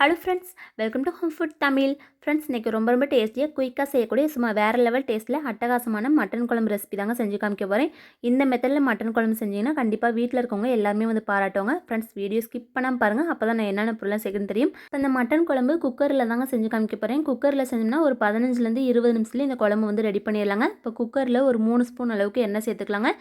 Hello friends welcome to home food Tamil friends இன்றைக்கி ரொம்ப ரொம்ப டேஸ்டியாக குயிக்காக செய்யக்கூடிய சும்மா வேறு லெவல் டேஸ்ட்டில் அட்டகாசமான மட்டன் குழம்பு ரெசிபி தாங்க செஞ்சு காமிக்க போகிறேன் இந்த மெத்தடில் மட்டன் குழம்பு செஞ்சீங்கன்னா கண்டிப்பாக வீட்டில் இருக்கவங்க எல்லாருமே வந்து பாராட்டுவாங்க. ஃப்ரெண்ட்ஸ் வீடியோ ஸ்கிப் பண்ணாமல் பாருங்கள் அப்போ தான் நான் என்னென்ன பொருளாக செய்யணும்னு தெரியும். அந்த மட்டன் குழம்பு குக்கரில் தாங்க செஞ்சு காமிக்க போகிறேன் குக்கரில் செஞ்சோம்னா ஒரு பதினஞ்சுலேருந்து இருபது நிமிஷத்துலேயே இந்த குழம்பு வந்து ரெடி பண்ணிடலாங்க. இப்போ குக்கரில் ஒரு மூணு ஸ்பூன் அளவுக்கு எண்ணெய் சேர்த்துக்கலாங்க.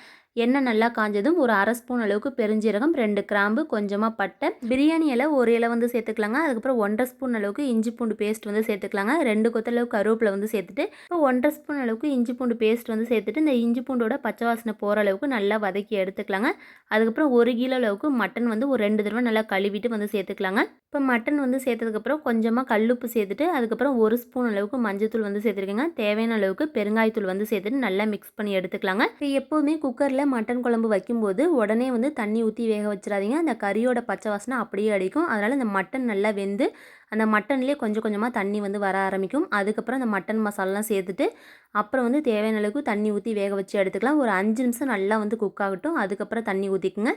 எண்ணெய் நல்லா காஞ்சதும் ஒரு அரை ஸ்பூன் அளவுக்கு பெருஞ்சீரகம் ரெண்டு கிராம்பு கொஞ்சமாக பட்டை. பிரியாணி இலை ஒரு இலை வந்து சேர்த்துக்கலாங்க. அதுக்கப்புறம் ஒன்றரை ஸ்பூன் அளவுக்கு இஞ்சி பூண்டு பேஸ்ட் வந்து சேர்த்துக்கலாங்க. ரெண்டு கொத்தளவு கருவேப்பிலை வந்து சேர்த்துட்டு இப்போ ஒன்றரை ஸ்பூன் அளவுக்கு இஞ்சி பூண்டு பேஸ்ட் வந்து சேர்த்துட்டு இந்த இஞ்சி பூண்டோட பச்சை வாசனை போகிற அளவுக்கு நல்லா வதக்கி எடுத்துக்கலாங்க. அதுக்கப்புறம் ஒரு கிலோ அளவுக்கு மட்டன் வந்து ஒரு ரெண்டு தடவை நல்லா கழுவிட்டு வந்து சேர்த்துக்கலாங்க. இப்போ மட்டன் வந்து சேர்த்ததுக்கப்புறம் கொஞ்சமாக கல்லுப்பு சேர்த்துட்டு அதுக்கப்புறம் ஒரு ஸ்பூன் அளவுக்கு மஞ்சத்தூள் வந்து சேர்த்துருக்கேங்க. தேவையான அளவுக்கு பெருங்காயத்தூள் வந்து சேர்த்துட்டு நல்லா மிக்ஸ் பண்ணி எடுத்துக்கலாங்க. இப்போ எப்போவுமே குக்கரில் மட்டன் குழம்பு வைக்கும்போது உடனே வந்து தண்ணி ஊற்றி வேக வச்சிடாதீங்க. அந்த கறியோட பச்சை வாசனை அப்படியே அடிக்கும். அதனால் இந்த மட்டன் நல்லா வெந்து அந்த மட்டன்லேயே கொஞ்சம் கொஞ்சமாக தண்ணி வந்து வர ஆரம்பிக்கும். அதுக்கப்புறம் அந்த மட்டன் மசாலாலாம் சேர்த்துட்டு அப்புறம் வந்து தேவையான அளவுக்கு தண்ணி ஊற்றி வேக வச்சு எடுத்துக்கலாம். ஒரு அஞ்சு நிமிஷம் நல்லா வந்து குக் ஆகட்டும். அதுக்கப்புறம் தண்ணி ஊற்றிக்குங்க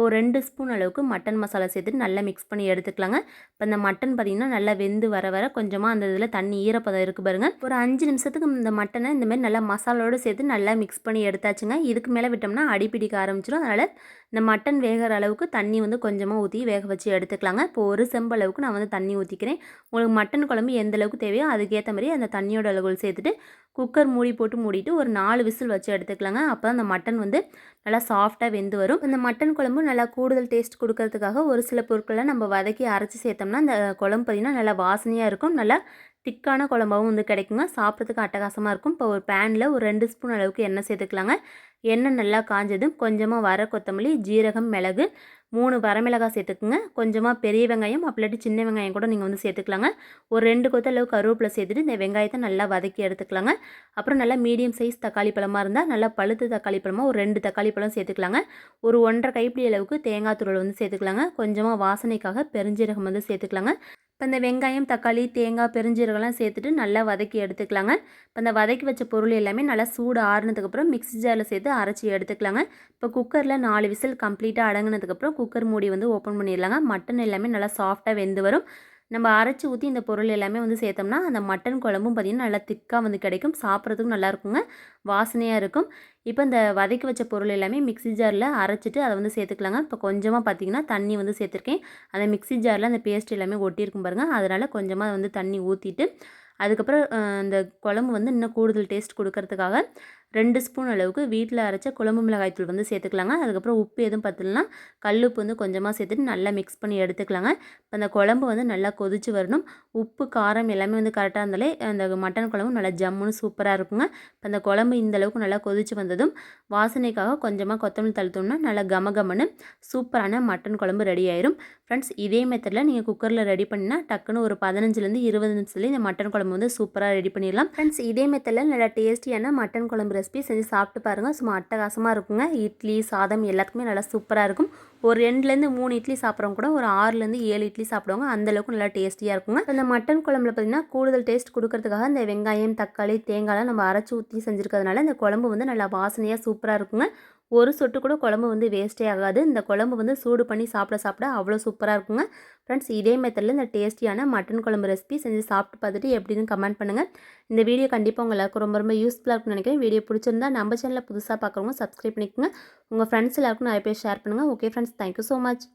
ஒரு ரெண்டு ஸ்பூன் அளவுக்கு மட்டன் மசாலா சேர்த்துட்டு நல்லா மிக்ஸ் பண்ணி எடுத்துக்கலாங்க. இப்போ இந்த மட்டன் பார்த்திங்கன்னா நல்லா வெந்து வர வர கொஞ்சமாக அந்த இதில் தண்ணி ஈரப்பதம் இருக்குது பாருங்கள் ஒரு அஞ்சு நிமிஷத்துக்கு இந்த மட்டனை இந்த மாதிரி நல்லா மசாலோடு சேர்த்து நல்லா மிக்ஸ் பண்ணி எடுத்தாச்சுங்க. இதுக்கு மேலே விட்டோம்னா அடிப்பிடிக்க ஆரம்பிச்சிடும் அதனால் இந்த மட்டன் வேகிற அளவுக்கு தண்ணி வந்து கொஞ்சமாக ஊற்றி வேக வச்சு எடுத்துக்கலாங்க. இப்போ ஒரு செம்பு அளவுக்கு நான் வந்து தண்ணி ஊற்றி ஊற்றிக்கிறேன் உங்களுக்கு மட்டன் குழம்பு எந்த அளவுக்கு தேவையோ அதுக்கேற்ற மாதிரி அந்த தண்ணியோட அளவுகள் சேர்த்துட்டு குக்கர் மூடி போட்டு மூடிட்டு ஒரு நாலு விசில் வச்சு எடுத்துக்கலாங்க. அப்போ தான் அந்த மட்டன் வந்து நல்லா சாஃப்டாக வெந்து வரும். இந்த மட்டன் குழம்பு நல்லா கூடுதல் டேஸ்ட் கொடுக்கறதுக்காக ஒரு சில பொருட்களை நம்ம வதக்கி அரைச்சி சேர்த்தோம்னா அந்த குழம்பு பார்த்திங்கன்னா நல்லா வாசனையாக இருக்கும். நல்லா திக்கான குழம்பாகவும் வந்து கிடைக்குங்க. சாப்பிட்றதுக்கு அட்டகாசமாக இருக்கும். இப்போ ஒரு பேனில் ஒரு ரெண்டு ஸ்பூன் அளவுக்கு எண்ணெய் சேர்த்துக்கலாங்க. எண்ணெய் நல்லா காஞ்சதும் கொஞ்சமாக வர கொத்தமல்லி ஜீரகம் மிளகு மூணு வரமிளகாய் சேர்த்துக்குங்க. கொஞ்சமாக பெரிய வெங்காயம் அப்படி சின்ன வெங்காயம் கூட நீங்கள் வந்து சேர்த்துக்கலாங்க. ஒரு ரெண்டு கொத்த அளவு கருவேப்பிலை சேர்த்துட்டு இந்த வெங்காயத்தை நல்லா வதக்கி எடுத்துக்கலாங்க. அப்புறம் நல்லா மீடியம் சைஸ் தக்காளி பழமாக இருந்தால் நல்லா பழுத்து தக்காளி பழமாக ஒரு ரெண்டு தக்காளி பழம் சேர்த்துக்கலாங்க. ஒரு ஒன்றரை கைப்பிடி அளவுக்கு தேங்காய் தூள் வந்து சேர்த்துக்கலாங்க. கொஞ்சமாக வாசனைக்காக பெருஞ்சீரகம் வந்து சேர்த்துக்கலாங்க. இப்போ இந்த வெங்காயம் தக்காளி தேங்காய் பெருஞ்சீரகம்லாம் சேர்த்துட்டு நல்லா வதக்கி எடுத்துக்கலாங்க. இப்போ இந்த வதக்கி வச்ச பொருள் எல்லாமே நல்லா சூடு ஆறுனதுக்கப்புறம் மிக்ஸி ஜாரில் சேர்த்து அரைச்சி எடுத்துக்கலாங்க. இப்போ குக்கரில் நாலு விசில் கம்ப்ளீட்டாக அடங்கினதுக்கப்புறம் குக்கர் மூடி வந்து ஓப்பன் பண்ணிடலாங்க. மட்டன் எல்லாமே நல்லா சாஃப்டாக வெந்து வரும். நம்ம அரைச்சி ஊற்றி இந்த பொருள் எல்லாமே வந்து சேர்த்தோம்னா அந்த மட்டன் குழம்பும் பார்த்திங்கன்னா நல்லா திக்காக வந்து கிடைக்கும். சாப்பிட்றதுக்கும் நல்லா இருக்குங்க. வாசனையாக இருக்கும். இப்போ இந்த வதக்கி வச்ச பொருள் எல்லாமே மிக்ஸி ஜாரில் அரைச்சிட்டு அதை வந்து சேர்த்துக்கலாங்க. இப்போ கொஞ்சமாக பார்த்திங்கன்னா தண்ணி வந்து சேர்த்துருக்கேன். அந்த மிக்ஸி ஜாரில் அந்த பேஸ்ட் எல்லாமே ஒட்டியிருக்கும் பாருங்கள் அதனால் கொஞ்சமாக வந்து தண்ணி ஊற்றிட்டு அதுக்கப்புறம் இந்த குழம்பு வந்து இன்னும் கூடுதல் டேஸ்ட் கொடுக்கறதுக்காக ரெண்டு ஸ்பூன் அளவுக்கு வீட்டில் அரைச்ச குழம்பு மிளகாய் தூள் வந்து சேர்த்துக்கலாங்க. அதுக்கப்புறம் உப்பு எதுவும் பத்தலைன்னா கல்லுப்பு வந்து கொஞ்சமாக சேர்த்துட்டு நல்லா மிக்ஸ் பண்ணி எடுத்துக்கலாங்க. இப்போ அந்த குழம்பு வந்து நல்லா கொதிச்சு வரணும். உப்பு காரம் எல்லாமே வந்து கரெக்டாக இருந்தாலே அந்த மட்டன் குழம்பு நல்லா ஜம்முன்னு சூப்பராக இருக்குங்க. இப்போ அந்த குழம்பு இந்த அளவுக்கு நல்லா கொதிச்சு வந்ததும் வாசனைக்காக கொஞ்சமாக கொத்தமல்லி தழுத்தோம்னா நல்லா கம கமன்னு சூப்பரான மட்டன் குழம்பு ரெடி ஆயிரும். ஃப்ரெண்ட்ஸ் இதே மெத்தடில் நீங்கள் குக்கரில் ரெடி பண்ணினா டக்குன்னு ஒரு பதினஞ்சுலேருந்து இருபது நிமிஷத்துலேயே இந்த மட்டன் குழம்பு வந்து சூப்பராக ரெடி பண்ணிடலாம். ஃப்ரெண்ட்ஸ் இதே மெத்தடில் நல்லா டேஸ்டியான மட்டன் குழம்பு ரெசிபி செஞ்சு சாப்பிட்டு பாருங்கள் சும்மா அட்டகாசமாக இருக்குங்க. இட்லி சாதம் எல்லாத்துக்குமே நல்லா சூப்பராக இருக்கும். ஒரு ரெண்டுலேருந்து மூணு இட்லி சாப்பிட்றவங்க கூட ஒரு ஆறுலேருந்து ஏழு இட்லி சாப்பிடுவாங்க. அந்தளவுக்கு நல்லா டேஸ்டியாக இருக்குங்க. அந்த மட்டன் குழம்புல பார்த்திங்கன்னா கூடுதல் டேஸ்ட் கொடுக்கறதுக்காக இந்த வெங்காயம் தக்காளி தேங்காய்லாம் நம்ம அரைச்சி ஊற்றி செஞ்சுருக்கிறதுனால இந்த குழம்பு வந்து நல்லா வாசனையாக சூப்பராக இருக்குங்க. ஒரு சொட்டு கூட குழம்பு வந்து வேஸ்ட்டே ஆகாது. இந்த குழம்பு வந்து சூடு பண்ணி சாப்பிட சாப்பிட அவ்வளோ சூப்பராக இருக்குங்க. ஃப்ரெண்ட்ஸ் இதே மெத்தடில் இந்த டேஸ்டியான மட்டன் குழம்பு ரெசிபி செஞ்சு சாப்பிட்டு பார்த்துட்டு எப்படின்னு கமெண்ட் பண்ணுங்கள் இந்த வீடியோ கண்டிப்பாக உங்களுக்கு ரொம்ப ரொம்ப யூஸ்ஃபுல்லாக இருக்கும்னு நினைக்கிறேன். வீடியோ பிடிச்சிருந்தா நம்ம சேனலில் புதுசாக பார்க்குறவங்க சப்ஸ்கிரைப் பண்ணிக்கோங்க. உங்கள் ஃப்ரெண்ட்ஸ் எல்லாருக்கும் நிறைய பேர் ஷேர் பண்ணுங்கள் okay friends thank you so much